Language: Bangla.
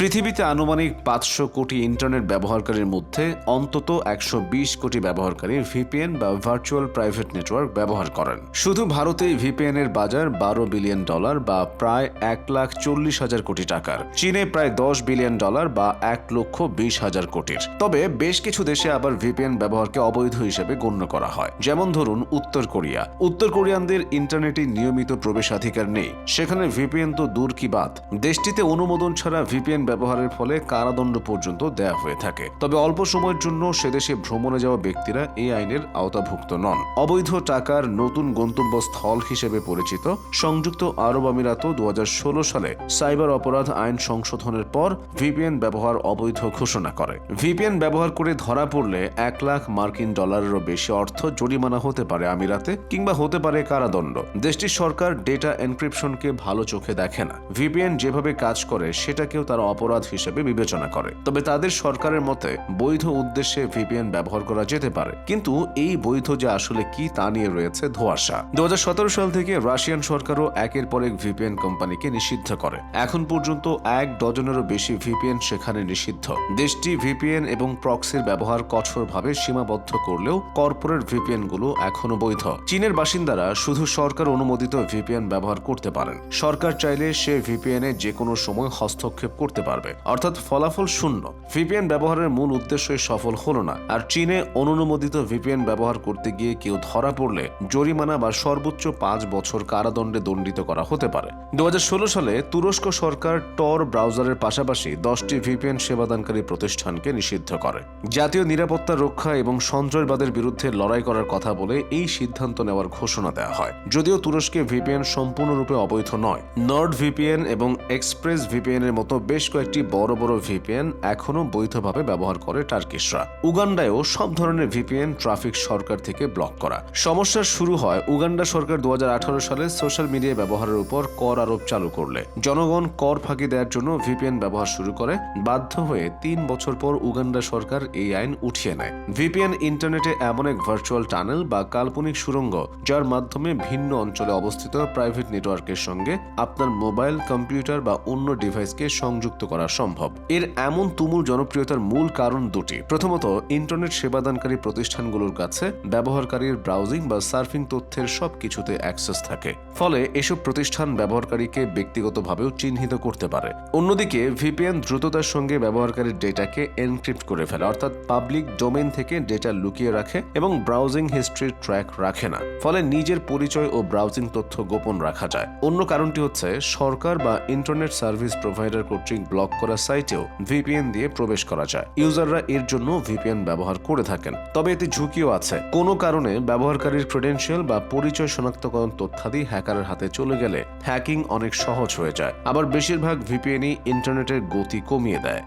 পৃথিবীতে আনুমানিক পাঁচশো কোটি ইন্টারনেট ব্যবহারকারীর মধ্যে অন্তত একশো বিশ কোটি ব্যবহারকারী ভিপিএন বা ভার্চুয়াল প্রাইভেট নেটওয়ার্ক ব্যবহার করেন। শুধু ভারতে ভিপিএন এর বাজার বারো বিলিয়ন ডলার বা প্রায় এক লাখ চল্লিশ হাজার কোটি টাকার। চীনে প্রায় দশ বিলিয়ন ডলার বা এক লক্ষ বিশ হাজার কোটির। তবে বেশ কিছু দেশে আবার ভিপিএন ব্যবহারকে অবৈধ হিসেবে গণ্য করা হয়। যেমন ধরুন উত্তর কোরিয়া। উত্তর কোরিয়ানদের ইন্টারনেটে নিয়মিত প্রবেশাধিকার নেই। সেখানে ভিপিএন তো দূর কি বাদ দেশটিতে অনুমোদন ছাড়া ভিপিএন ব্যবহারের ফলে কারাদণ্ড পর্যন্ত দেয়া হয়ে থাকে। তবে অল্প সময়ের জন্য সেদেশে ভ্রমণে যাওয়া ব্যক্তিরা এই আইনের আওতাভুক্ত নন। অবৈধ টাকার নতুন গন্তব্যস্থল হিসেবে পরিচিত, সংযুক্ত আরব আমিরাতও দু সালে সাইবার অপরাধ আইন সংশোধনের পর ভিপিএন ব্যবহার অবৈধ ঘোষণা করে। ভিপিএন ব্যবহার করে ধরা পড়লে এক লাখ মার্কিন ডলারেরও বেশি অর্থ জরিমানা হতে পারে আমিরাতে কিংবা হতে পারে কারাদণ্ড। দেশটির সরকার ডেটা এনক্রিপশনকে ভালো চোখে দেখে না। ভিপিএন যেভাবে কাজ করে, সেটাকেও তারা অপরাধ হিসেবে বিবেচনা করে। তবে তাদের সরকারের মতে, বৈধ উদ্দেশ্যে ভিপিএন ব্যবহার করা যেতে পারে। কিন্তু এই বৈধ যে আসলে কি তা নিয়ে রয়েছে ধোঁয়াশা। দু সাল থেকে রাশিয়ান সরকারও একের পর এক ভিপিএন কোম্পানিকে নিষিদ্ধ করে। এখন পর্যন্ত এক ডজনেরও বেশি ভিপিএন সেখানে নিষিদ্ধ। দেশটি ভিপিএন এবং প্রক্সির ব্যবহার কঠোরভাবে সীমাবদ্ধ করলেও কর্পোরেট ভিপিএনগুলো এখনও বৈধ। চীনের বাসিন্দারা শুধু সরকার অনুমোদিত ভিপিএন ব্যবহার করতে পারেন। সরকার চাইলে সে ভিপিএন এ যে কোনো সময় হস্তক্ষেপ করতে পারবে। অর্থাৎ ফলাফল শূন্য। ভিপিএন ব্যবহারের মূল উদ্দেশ্যই সফল হলো না। আর চীনে অনুমোদিত ভিপিএন ব্যবহার করতে গিয়ে কেউ ধরা পড়লে জরিমানা বা সর্বোচ্চ পাঁচ বছর কারাদণ্ডে দণ্ডিত করা হতে পারে। দু সালে তুরস্ক সরকার টর ব্রাউজারের পাশাপাশি দশটি ভিপিএন সেবাদানকারী প্রতিষ্ঠানকে নিষিদ্ধ করে। জাতীয় নিরাপত্তা রক্ষা এবং সঞ্চয়বাদের বিরুদ্ধে লড়াই করার কথা বলে এই সিদ্ধান্ত নেওয়ার ঘোষণা দেওয়া হয়। যদিও তুরস্কে ভিপিএন সম্পূর্ণরূপে অবৈধ নয়, নর্ড ভিপিএন এবং এক্সপ্রেস ভিপিএন এর মতো বেশ কয়েকটি বড় বড় ভিপিএন এখনও বৈধভাবে ব্যবহার করে টার্কিশরা। উগান্ডায়ও সব ধরনের ভিপিএন ট্রাফিক সরকার থেকে ব্লক করা। সমস্যার শুরু হয় উগান্ডা সরকার দু সালে সোশ্যাল মিডিয়া ব্যবহারের উপর কর আরোপ চালু করলে। জনগণ কর ফাঁকি দেওয়ার জন্য ভিপিএন ব্যবহার শুরু করে, বাধ্য হয়ে তিন বছর পর উগান্ডা সরকার এই আইন উঠিয়ে নেয়। ভিপিএন ইন্টারনেটে এমন এক ভার্চুয়াল টানেল বা কাল্পনিক সুড়ঙ্গ, যার মাধ্যমে ভিন্ন অঞ্চলে অবস্থিত প্রাইভেট নেটওয়ার্কের সঙ্গে আপনার মোবাইল, কম্পিউটার বা অন্য ডিভাইসকে সংযুক্ত করা সম্ভব। এর এমন তুমুল জনপ্রিয়তার মূল কারণ দুটি। প্রথমত, ইন্টারনেট সেবাদানকারী প্রতিষ্ঠানগুলোর কাছে ব্যবহারকারীর ব্রাউজিং বা সার্ফিং তথ্যের সব কিছুতে অ্যাক্সেস থাকে। ফলে এসব প্রতিষ্ঠান ব্যবহারকারীকে ব্যক্তিগতভাবেও চিহ্নিত করতে পারে। অন্যদিকে, ভিপিএন দ্রুততার সঙ্গে ব্যবহারকারীর ডেটাকে এনক্রিপ্ট করে ফেলে, অর্থাৎ পাবলিক ডোমেন থেকে ডেটা লুকিয়ে রাখে এবং ব্রাউজিং হিস্ট্রির ট্র্যাক রাখে না। ফলে নিজের পরিচয় ও ব্রাউজিং তথ্য গোপন রাখা যায়। অন্য কারণটি হচ্ছে, সরকার বা ইন্টারনেট সার্ভিস প্রোভাইডার কর্তৃক ব্লক করা সাইটেও ভিপিএন দিয়ে প্রবেশ করা যায়। ইউজাররা এর জন্য ভিপিএন ব্যবহার করে থাকেন। তবে এতে ঝুঁকিও আছে। কোনো কারণে ব্যবহারকারীর ক্রেডেন্সিয়াল বা পরিচয় শনাক্তকরণ তথ্যাদি হ্যাকারের হাতে চলে গেলে হ্যাকিং অনেক সহজ হয়ে যায়। আবার বেশিরভাগ ভিপিএনই ইন্টারনেটের গতি কমিয়ে দেয়।